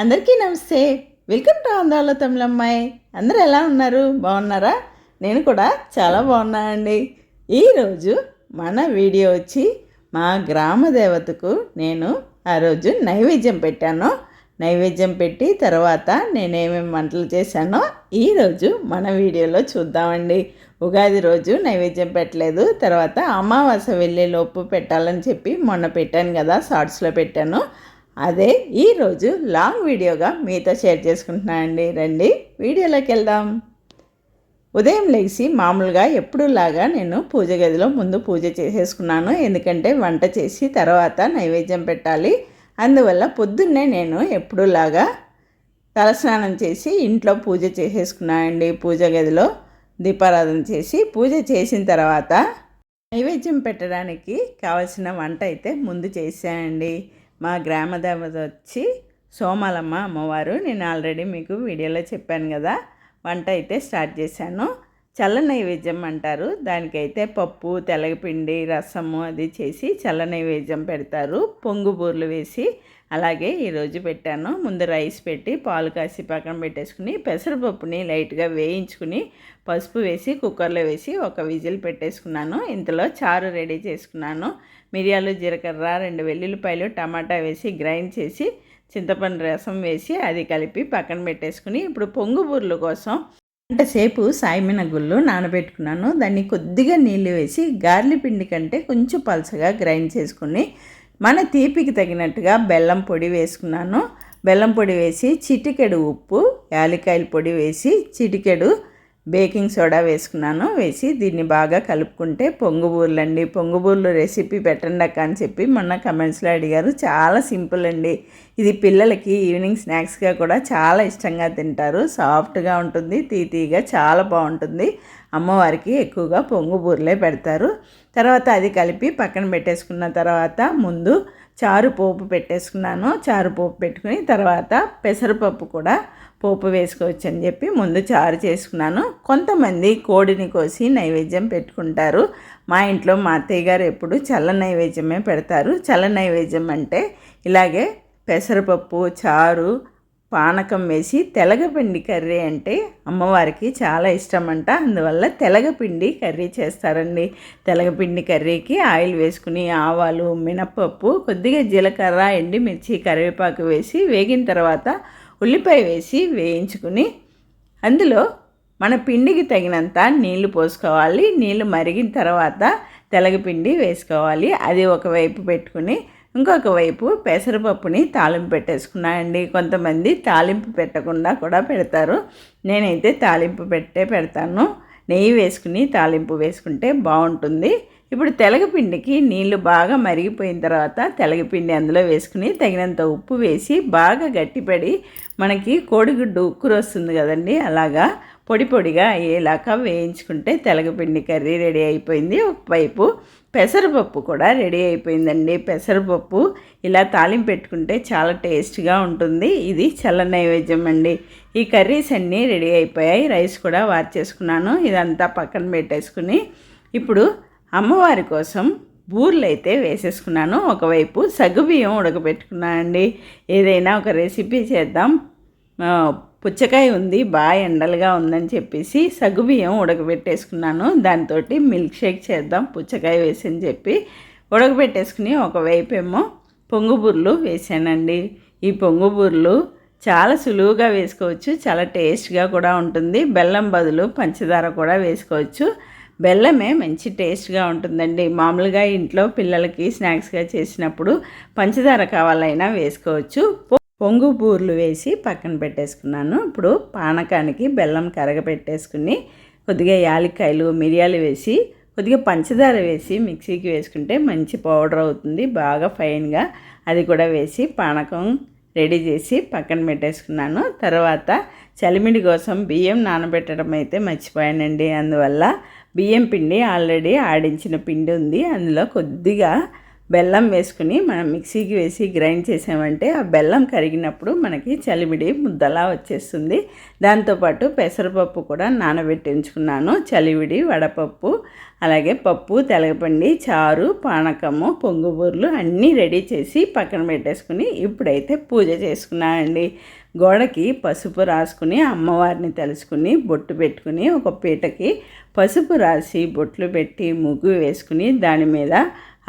అందరికీ నమస్తే. Welcome to ఆంధ్రాలో తమిళమ్మాయి. అందరూ ఎలా ఉన్నారు? బాగున్నారా? నేను కూడా చాలా బాగున్నానండి. ఈరోజు మన వీడియో వచ్చి మా గ్రామ దేవతకు నేను ఆ రోజు నైవేద్యం పెట్టాను. నైవేద్యం పెట్టి తర్వాత నేనేమేమి వంటలు చేశానో ఈరోజు మన వీడియోలో చూద్దామండి. ఉగాది రోజు నైవేద్యం పెట్టలేదు. తర్వాత అమావాస్య వెళ్ళే లోపు పెట్టాలని చెప్పి మొన్న పెట్టాను కదా షార్ట్స్లో పెట్టాను. అదే ఈరోజు లాంగ్ వీడియోగా మీతో షేర్ చేసుకుంటున్నానండి రండి వీడియోలోకి వెళ్దాం. ఉదయం లేచి మామూలుగా ఎప్పుడులాగా నేను పూజ గదిలో ముందు పూజ చేసేసుకున్నాను. ఎందుకంటే వంట చేసి తర్వాత నైవేద్యం పెట్టాలి. అందువల్ల పొద్దున్నే నేను ఎప్పుడులాగా తలస్నానం చేసి ఇంట్లో పూజ చేసేసుకున్నానండి పూజ గదిలో దీపారాధన చేసి పూజ చేసిన తర్వాత నైవేద్యం పెట్టడానికి కావలసిన వంట అయితే ముందు చేశానండి. మా గ్రామ దేవత వచ్చి సోమాలమ్మ అమ్మవారు నేను ఆల్రెడీ మీకు వీడియోలో చెప్పాను కదా వంట అయితే స్టార్ట్ చేశాను. చల్ల నైవేద్యం అంటారు. దానికైతే పప్పు తెలగపిండి రసము అది చేసి చల్ల నైవేద్యం పెడతారు. పొంగు బూర్లు వేసి అలాగే ఈరోజు పెట్టాను. ముందు రైస్ పెట్టి పాలు కాసి పక్కన పెట్టేసుకుని పెసరపప్పుని లైట్గా వేయించుకుని పసుపు వేసి కుక్కర్లో వేసి ఒక విజిల్ పెట్టేసుకున్నాను. ఇంతలో చారు రెడీ చేసుకున్నాను. మిరియాలు జీలకర్ర రెండు వెల్లుల్లిపాయలు టమాటా వేసి గ్రైండ్ చేసి చింతపండు రసం వేసి అది కలిపి పక్కన పెట్టేసుకుని ఇప్పుడు పొంగు బూర్లు కోసం గంటసేపు సాయిమిన గుళ్ళు నానబెట్టుకున్నాను. దాన్ని కొద్దిగా నీళ్ళు వేసి గార్లి పిండి కంటే కొంచెం పలసగా గ్రైండ్ చేసుకుని మన తీపికి తగినట్టుగా బెల్లం పొడి వేసుకున్నాను. బెల్లం పొడి వేసి చిటికెడు ఉప్పు యాలకాయల పొడి వేసి చిటికెడు బేకింగ్ సోడా వేసుకున్నాను వేసి దీన్ని బాగా కలుపుకుంటే పొంగుబూర్లు అండి పొంగుబూర్లు రెసిపీ పెట్టండి అక్క అని చెప్పి మొన్న కమెంట్స్లో అడిగారు. చాలా సింపుల్ అండి. ఇది పిల్లలకి ఈవినింగ్ స్నాక్స్గా కూడా చాలా ఇష్టంగా తింటారు. సాఫ్ట్గా ఉంటుంది తీతీగా చాలా బాగుంటుంది. అమ్మవారికి ఎక్కువగా పొంగుబూర్లే పెడతారు. తర్వాత అది కలిపి పక్కన పెట్టేసుకున్న తర్వాత ముందు చారు పోపు పెట్టేసుకున్నాను. చారు పోపు పెట్టుకుని తర్వాత పెసరపప్పు కూడా పోపు వేసుకోవచ్చు అని చెప్పి ముందు చారు చేసుకున్నాను. కొంతమంది కోడిని కోసి నైవేద్యం పెట్టుకుంటారు. మా ఇంట్లో మా అత్తయ్య గారు ఎప్పుడు చల్ల నైవేద్యమే పెడతారు. చల్ల నైవేద్యం అంటే ఇలాగే పెసరపప్పు చారు పానకం వేసి తెలగపిండి కర్రీ అంటే అమ్మవారికి చాలా ఇష్టం అంట అందువల్ల తెలగపిండి కర్రీ చేస్తారండి. తెలగపిండి కర్రీకి ఆయిల్ వేసుకుని ఆవాలు మినపప్పు కొద్దిగా జీలకర్ర ఎండిమిర్చి కరివేపాకు వేసి వేగిన తర్వాత ఉల్లిపాయ వేసి వేయించుకుని అందులో మన పిండికి తగినంత నీళ్ళు పోసుకోవాలి. నీళ్ళు మరిగిన తర్వాత తెలగపిండి వేసుకోవాలి. అది ఒకవైపు పెట్టుకుని ఇంకొక వైపు పెసరపప్పుని తాలింపు పెట్టేసుకున్నానండి కొంతమంది తాలింపు పెట్టకుండా కూడా పెడతారు. నేనైతే తాలింపు పెట్టే పెడతాను. నెయ్యి వేసుకుని తాలింపు వేసుకుంటే బాగుంటుంది. ఇప్పుడు తెలగపిండికి నీళ్ళు బాగా మరిగిపోయిన తర్వాత తెలగపిండి అందులో వేసుకుని తగినంత ఉప్పు వేసి బాగా గట్టిపడి మనకి కోడిగుడ్డు ఉక్కురు వస్తుంది కదండి అలాగా పొడి పొడిగా అయ్యేలాగా వేయించుకుంటే తెలగపిండి కర్రీ రెడీ అయిపోయింది. ఒకవైపు పెసరపప్పు కూడా రెడీ అయిపోయిందండి. పెసరపప్పు ఇలా తాలింపు పెట్టుకుంటే చాలా టేస్ట్గా ఉంటుంది. ఇది చల్ల నైవేద్యం అండి. ఈ కర్రీస్ అన్నీ రెడీ అయిపోయాయి. రైస్ కూడా వార్చేసుకున్నాను. ఇదంతా పక్కన పెట్టేసుకుని ఇప్పుడు అమ్మవారి కోసం బూర్లు అయితే వేసేసుకున్నాను. ఒకవైపు సగ్గుబియ్యం ఉడకబెట్టుకున్నానండి ఏదైనా ఒక రెసిపీ చేద్దాం. పుచ్చకాయ ఉంది బాగా ఎండలుగా ఉందని చెప్పేసి సగ్గుబియ్యం ఉడకబెట్టేసుకున్నాను. దాంతో మిల్క్ షేక్ చేద్దాం పుచ్చకాయ వేసని చెప్పి ఉడకబెట్టేసుకుని ఒకవైపు ఏమో పొంగుబూర్లు వేసానండి. ఈ పొంగుబూర్లు చాలా సులువుగా వేసుకోవచ్చు చాలా టేస్ట్గా కూడా ఉంటుంది. బెల్లం బదులు పంచదార కూడా వేసుకోవచ్చు. బెల్లమే మంచి టేస్ట్గా ఉంటుందండి. మామూలుగా ఇంట్లో పిల్లలకి స్నాక్స్గా చేసినప్పుడు పంచదార కావాలైనా వేసుకోవచ్చు. పొంగు బూర్లు వేసి పక్కన పెట్టేసుకున్నాను. ఇప్పుడు పానకానికి బెల్లం కరగపెట్టేసుకుని కొద్దిగా యాలక్కాయలు మిరియాలు వేసి కొద్దిగా పంచదార వేసి మిక్సీకి వేసుకుంటే మంచి పౌడర్ అవుతుంది. బాగా ఫైన్గా అది కూడా వేసి పానకం రెడీ చేసి పక్కన పెట్టేసుకున్నాను. తర్వాత చలిమిడి కోసం బియ్యం నానబెట్టడం అయితే మర్చిపోయానండి. అందువల్ల బియ్యం పిండి ఆల్రెడీ ఆడించిన పిండి ఉంది. అందులో కొద్దిగా బెల్లం వేసుకుని మనం మిక్సీకి వేసి గ్రైండ్ చేసామంటే ఆ బెల్లం కరిగినప్పుడు మనకి చలిమిడి ముద్దలా వచ్చేస్తుంది. దాంతోపాటు పెసరపప్పు కూడా నానబెట్టి ఉంచుకున్నాను చలివిడి వడపప్పు అలాగే పప్పు తెలగపండి చారు పానకము పొంగుబూర్లు అన్నీ రెడీ చేసి పక్కన పెట్టేసుకుని ఇప్పుడైతే పూజ చేసుకున్నానండి. గోడకి పసుపు రాసుకుని అమ్మవారిని తెలుసుకుని బొట్టు పెట్టుకుని ఒక పీటకి పసుపు రాసి బొట్లు పెట్టి ముగ్గు వేసుకుని దాని మీద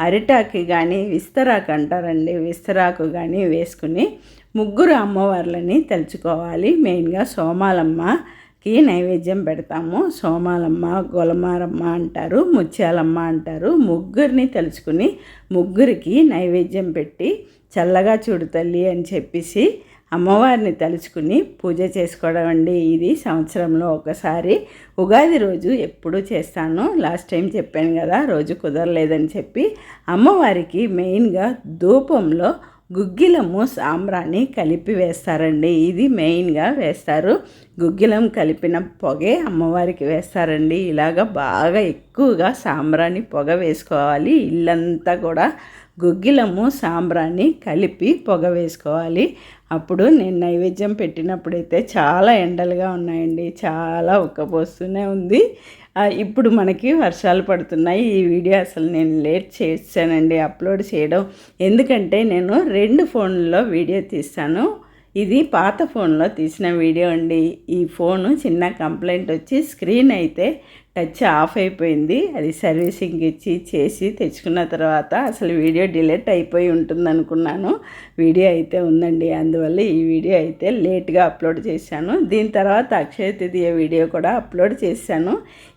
అరిటాకి కానీ విస్తరాకు అంటారండి విస్తరాకు కానీ వేసుకుని ముగ్గురు అమ్మవార్లని తలుచుకోవాలి. మెయిన్గా సోమాలమ్మకి నైవేద్యం పెడతాము. సోమాలమ్మ గొలమారమ్మ అంటారు ముత్యాలమ్మ అంటారు. ముగ్గురిని తలుచుకుని ముగ్గురికి నైవేద్యం పెట్టి చల్లగా చూడు తల్లి అని చెప్పేసి అమ్మవారిని తలుచుకుని పూజ చేసుకోవడం అండి. ఇది సంవత్సరంలో ఒకసారి. ఉగాది రోజు ఎప్పుడు చేస్తాను. లాస్ట్ టైం చెప్పాను కదా రోజు కుదరలేదని చెప్పి. అమ్మవారికి మెయిన్గా ధూపంలో గుగ్గిలము సాంబ్రాన్ని కలిపి వేస్తారండి. ఇది మెయిన్గా వేస్తారు. గుగ్గిలం కలిపిన పొగే అమ్మవారికి వేస్తారండి. ఇలాగ బాగా ఎక్కువగా సాంబ్రాన్ని పొగ వేసుకోవాలి. ఇల్లంతా కూడా గుగ్గిలము సాంబ్రాన్ని కలిపి పొగ వేసుకోవాలి. అప్పుడు నేను నైవేద్యం పెట్టినప్పుడైతే చాలా ఎండలుగా ఉన్నాయండి. చాలా ఉక్కపోస్తూనే ఉంది. ఇప్పుడు మనకి వర్షాలు పడుతున్నాయి. ఈ వీడియో అసలు నేను లేట్ చేశానండి అప్లోడ్ చేయడం. ఎందుకంటే నేను రెండు ఫోన్లలో వీడియో తీస్తాను. ఇది పాత ఫోన్లో తీసిన వీడియో అండి. ఈ ఫోను చిన్న కంప్లైంట్ వచ్చి స్క్రీన్ అయితే టచ్ ఆఫ్ అయిపోయింది. అది సర్వీసింగ్ ఇచ్చి చేసి తెచ్చుకున్న తర్వాత అసలు వీడియో డిలీట్ అయిపోయి ఉంటుంది అనుకున్నాను వీడియో అయితే ఉందండి. అందువల్ల ఈ వీడియో అయితే లేట్గా అప్లోడ్ చేశాను. దీని తర్వాత అక్షయ తృతీయ వీడియో కూడా అప్లోడ్ చేశాను.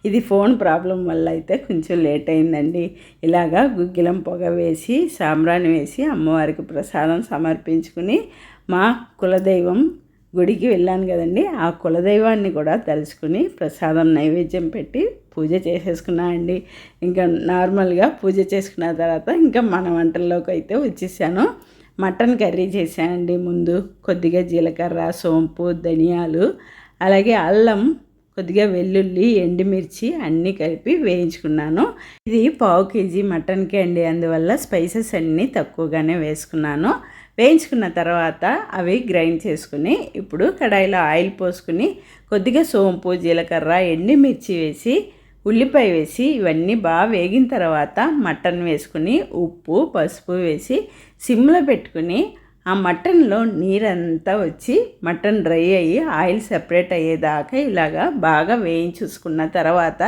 ఇది ఫోన్ ప్రాబ్లం వల్ల అయితే కొంచెం లేట్ అయిందండి. ఇలాగా గుగ్గిలం పొగ వేసి సాంబ్రాణి వేసి అమ్మవారికి ప్రసాదం సమర్పించుకుని మా కులదైవం గుడికి వెళ్ళాను కదండి. ఆ కులదైవాన్ని కూడా తలుచుకుని ప్రసాదం నైవేద్యం పెట్టి పూజ చేసేసుకున్నా అండి. ఇంకా నార్మల్గా పూజ చేసుకున్న తర్వాత ఇంకా మన వంటల్లోకి అయితే వచ్చేసాను. మటన్ కర్రీ చేశానండి ముందు. కొద్దిగా జీలకర్ర సోంపు ధనియాలు అలాగే అల్లం కొద్దిగా వెల్లుల్లి ఎండుమిర్చి అన్నీ కలిపి వేయించుకున్నాను. ఇది పావు కేజీ మటన్కి అండి. అందువల్ల స్పైసెస్ అన్నీ తక్కువగానే వేసుకున్నాను. వేయించుకున్న తర్వాత అవి గ్రైండ్ చేసుకుని ఇప్పుడు కడాయిలో ఆయిల్ పోసుకుని కొద్దిగా సోంపు జీలకర్ర ఎండుమిర్చి వేసి ఉల్లిపాయ వేసి ఇవన్నీ బాగా వేగిన తర్వాత మటన్ వేసుకుని ఉప్పు పసుపు వేసి సిమ్లో పెట్టుకుని ఆ మటన్లో నీరంతా వచ్చి మటన్ డ్రై అయ్యి ఆయిల్ సెపరేట్ అయ్యేదాకా ఇలాగా బాగా వేయించుకున్న తర్వాత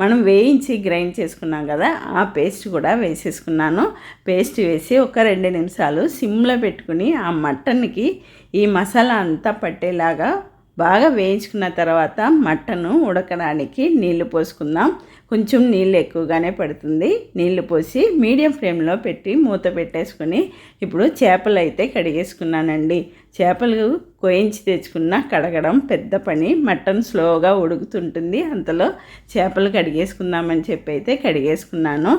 మనం వేయించి గ్రైండ్ చేసుకున్నాం కదా ఆ పేస్ట్ కూడా వేసేసుకున్నాను. పేస్ట్ వేసి ఒక రెండు నిమిషాలు సిమ్లో పెట్టుకుని ఆ మటన్కి ఈ మసాలా అంతా పట్టేలాగా బాగా వేయించుకున్న తర్వాత మటను ఉడకడానికి నీళ్ళు పోసుకుందాం. కొంచెం నీళ్ళు ఎక్కువగానే పడుతుంది. నీళ్ళు పోసి మీడియం ఫ్లేమ్లో పెట్టి మూత పెట్టేసుకుని ఇప్పుడు చేపలు అయితే కడిగేసుకున్నానండి. చేపలు కోయించి తెచ్చుకున్న కడగడం పెద్ద పని. మటన్ స్లోగా ఉడుకుతుంటుంది. అంతలో చేపలు కడిగేసుకుందామని చెప్పి అయితే కడిగేసుకున్నాను.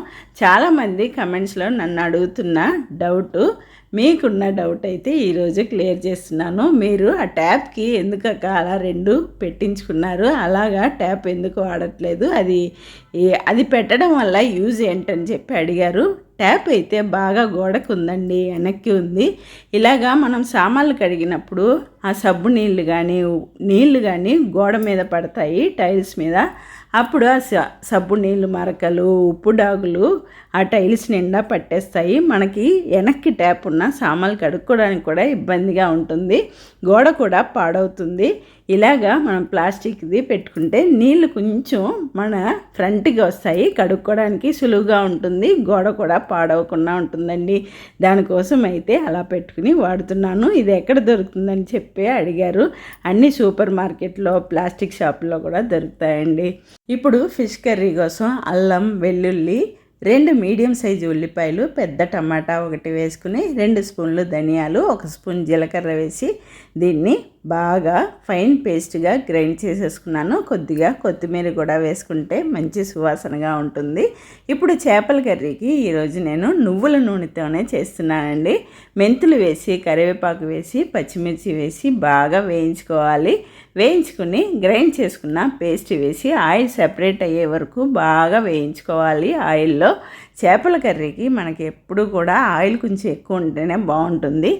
చాలామంది కమెంట్స్లో నన్ను అడుగుతున్న డౌటు మీకున్న డౌట్ అయితే ఈరోజు క్లియర్ చేస్తున్నాను. మీరు ఆ ట్యాప్కి ఎందుకు అలా రెండు పెట్టించుకున్నారు? అలాగా ట్యాప్ ఎందుకు వాడట్లేదు? అది అది పెట్టడం వల్ల యూజ్ ఏంటని చెప్పి అడిగారు. ట్యాప్ అయితే బాగా గోడకు ఉందండి వెనక్కి ఉంది. ఇలాగా మనం సామాన్లు కడిగినప్పుడు ఆ సబ్బు నీళ్ళు కానీ నీళ్ళు కానీ గోడ మీద పడతాయి టైల్స్ మీద. అప్పుడు ఆ సబ్బు నీళ్ళు మరకలు ఉప్పు డాగులు ఆ టైల్స్ నిండా పట్టేస్తాయి. మనకి వెనక్కి ట్యాప్ ఉన్న సామాన్లు కడుక్కోవడానికి కూడా ఇబ్బందిగా ఉంటుంది. గోడ కూడా పాడవుతుంది. ఇలాగా మనం ప్లాస్టిక్ది పెట్టుకుంటే నీళ్ళు కొంచెం మన ఫ్రంట్కి వస్తాయి కడుక్కోవడానికి సులువుగా ఉంటుంది గోడ కూడా పాడవకుండా ఉంటుందండి. దానికోసం అయితే అలా పెట్టుకుని వాడుతున్నాను. ఇది ఎక్కడ దొరుకుతుందని చెప్పి అడిగారు. అన్ని సూపర్ మార్కెట్లో ప్లాస్టిక్ షాపుల్లో కూడా దొరుకుతాయండి. ఇప్పుడు ఫిష్ కర్రీ కోసం అల్లం వెల్లుల్లి రెండు మీడియం సైజు ఉల్లిపాయలు పెద్ద టమాటా ఒకటి వేసుకుని రెండు స్పూన్లు ధనియాలు ఒక స్పూన్ జీలకర్ర వేసి దీన్ని బాగా ఫైన్ పేస్ట్గా గ్రైండ్ చేసేసుకున్నాను. కొద్దిగా కొత్తిమీర కూడా వేసుకుంటే మంచి సువాసనగా ఉంటుంది. ఇప్పుడు చేపల కర్రీకి ఈరోజు నేను నువ్వుల నూనెతోనే చేస్తున్నానండి. మెంతులు వేసి కరివేపాకు వేసి పచ్చిమిర్చి వేసి బాగా వేయించుకోవాలి. వేయించుకుని గ్రైండ్ చేసుకున్న పేస్ట్ వేసి ఆయిల్ సెపరేట్ అయ్యే వరకు బాగా వేయించుకోవాలి ఆయిల్లో. చేపల కర్రీకి మనకి ఎప్పుడు కూడా ఆయిల్ కొంచెం ఎక్కువ ఉంటేనే బాగుంటుంది.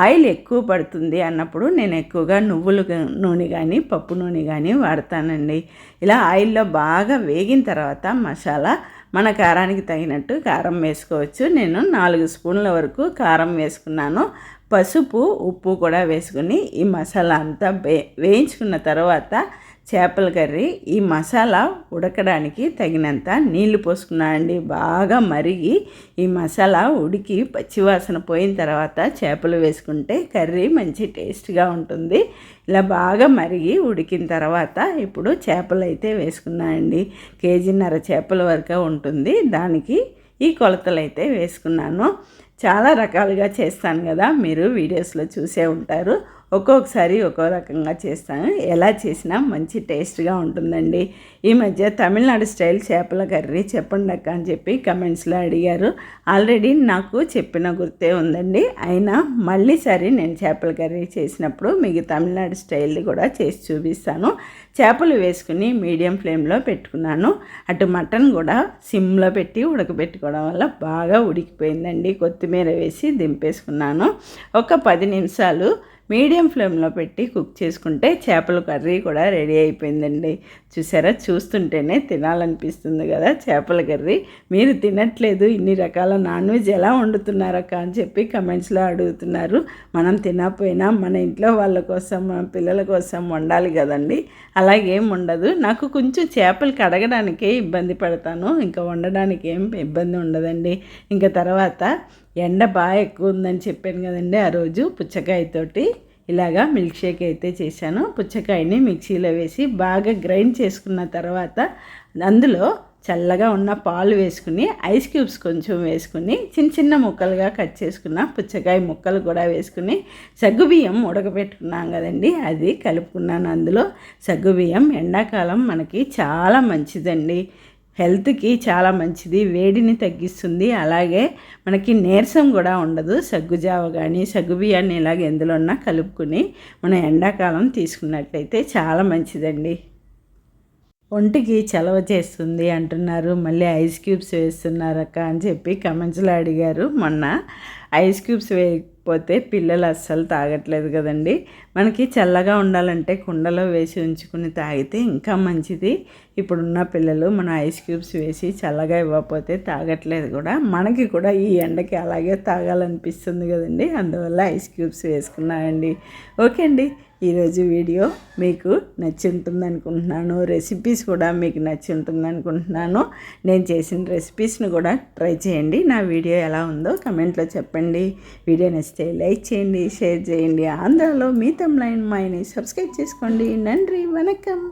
ఆయిల్ ఎక్కువ పడుతుంది అన్నప్పుడు నేను ఎక్కువగా నువ్వుల నూనె కానీ పప్పు నూనె కానీ వాడతానండి. ఇలా ఆయిల్లో బాగా వేగిన తర్వాత మసాలా మన కారానికి తగినట్టు కారం వేసుకోవచ్చు. నేను నాలుగు స్పూన్ల వరకు కారం వేసుకున్నాను. పసుపు ఉప్పు కూడా వేసుకుని ఈ మసాలా అంతా వే వేయించుకున్న తర్వాత చేపల కర్రీ ఈ మసాలా ఉడకడానికి తగినంత నీళ్ళు పోసుకున్నానండి బాగా మరిగి ఈ మసాలా ఉడికి పచ్చివాసన పోయిన తర్వాత చేపలు వేసుకుంటే కర్రీ మంచి టేస్ట్గా ఉంటుంది. ఇలా బాగా మరిగి ఉడికిన తర్వాత ఇప్పుడు చేపలు అయితే వేసుకున్నానండి కేజీన్నర చేపల వరకు ఉంటుంది. దానికి ఈ కొలతలు అయితే వేసుకున్నాను. చాలా రకాలుగా చేస్తాను కదా. మీరు వీడియోస్లో చూసే ఉంటారు. ఒక్కొక్కసారి ఒక్కో రకంగా చేస్తాను. ఎలా చేసినా మంచి టేస్ట్గా ఉంటుందండి. ఈ మధ్య తమిళనాడు స్టైల్ చేపల కర్రీ చెప్పండి అక్క అని చెప్పి కమెంట్స్లో అడిగారు. ఆల్రెడీ నాకు చెప్పిన గుర్తే ఉందండి. అయినా మళ్ళీసారి నేను చేపల కర్రీ చేసినప్పుడు మీకు తమిళనాడు స్టైల్ది కూడా చేసి చూపిస్తాను. చేపలు వేసుకుని మీడియం ఫ్లేమ్లో పెట్టుకున్నాను. అటు మటన్ కూడా సిమ్లో పెట్టి ఉడకబెట్టుకోవడం వల్ల బాగా ఉడికిపోయిందండి. కొత్తిమీర వేసి దింపేసుకున్నాను. ఒక పది నిమిషాలు మీడియం ఫ్లేమ్లో పెట్టి కుక్ చేసుకుంటే చేపల కర్రీ కూడా రెడీ అయిపోయిందండి. చూసారా? చూస్తుంటేనే తినాలనిపిస్తుంది కదా చేపల కర్రీ. మీరు తినట్లేదు ఇన్ని రకాల నాన్ వెజ్ ఎలా వండుతున్నారక్క అని చెప్పి కమెంట్స్లో అడుగుతున్నారు. మనం తినకపోయినా మన ఇంట్లో వాళ్ళ కోసం మన పిల్లల కోసం వండాలి కదండి. అలాగేం ఉండదు నాకు కొంచెం చేపలు కడగడానికే ఇబ్బంది పడతాను. ఇంకా వండడానికి ఏం ఇబ్బంది ఉండదండి. ఇంకా తర్వాత ఎండ బాగా ఎక్కువ ఉందని చెప్పాను కదండి ఆ రోజు పుచ్చకాయతోటి. ఇలాగా మిల్క్ షేక్ అయితే చేశాను. పుచ్చకాయని మిక్సీలో వేసి బాగా గ్రైండ్ చేసుకున్న తర్వాత అందులో చల్లగా ఉన్న పాలు వేసుకుని ఐస్ క్యూబ్స్ కొంచెం వేసుకుని చిన్న చిన్న ముక్కలుగా కట్ చేసుకున్న పుచ్చకాయ ముక్కలు కూడా వేసుకుని సగ్గుబియ్యం ఉడకబెట్టుకున్నాం కదండి. అది కలుపుకున్నాను అందులో. సగ్గుబియ్యం ఎండాకాలం మనకి చాలా మంచిదండి. హెల్త్కి చాలా మంచిది వేడిని తగ్గిస్తుంది. అలాగే మనకి నీరసం కూడా ఉండదు. సగ్గుజావ కానీ సగ్గు బియ్యాన్ని ఇలాగ ఎందులోన్నా కలుపుకుని మనం ఎండాకాలం తీసుకున్నట్లయితే చాలా మంచిదండి. ఒంటికి చలవ చేస్తుంది అంటున్నారు. మళ్ళీ ఐస్ క్యూబ్స్ వేస్తున్నారక్క అని చెప్పి కమెంట్స్లో అడిగారు. మొన్న ఐస్ క్యూబ్స్ వే పోతే పిల్లలు అస్సలు తాగట్లేదు కదండి. మనకి చల్లగా ఉండాలంటే కుండలో వేసి ఉంచుకుని తాగితే ఇంకా మంచిది. ఇప్పుడున్న పిల్లలు మనం ఐస్ క్యూబ్స్ వేసి చల్లగా ఇవ్వకపోతే తాగట్లేదు కూడా. మనకి కూడా ఈ ఎండకి అలాగే తాగాలనిపిస్తుంది కదండి. అందువల్ల ఐస్ క్యూబ్స్ వేసుకున్నాయండి. ఓకే అండి. ఈరోజు వీడియో మీకు నచ్చి ఉంటుంది అనుకుంటున్నాను రెసిపీస్ కూడా మీకు నచ్చి ఉంటుంది అనుకుంటున్నాను నేను చేసిన రెసిపీస్ని కూడా ట్రై చేయండి. నా వీడియో ఎలా ఉందో కమెంట్లో చెప్పండి. వీడియో నచ్చితే లైక్ చేయండి షేర్ చేయండి. ఆంధ్రాలో మీ తమ్లైన్ మాయని సబ్స్క్రైబ్ చేసుకోండి. నండ్రి వనకం.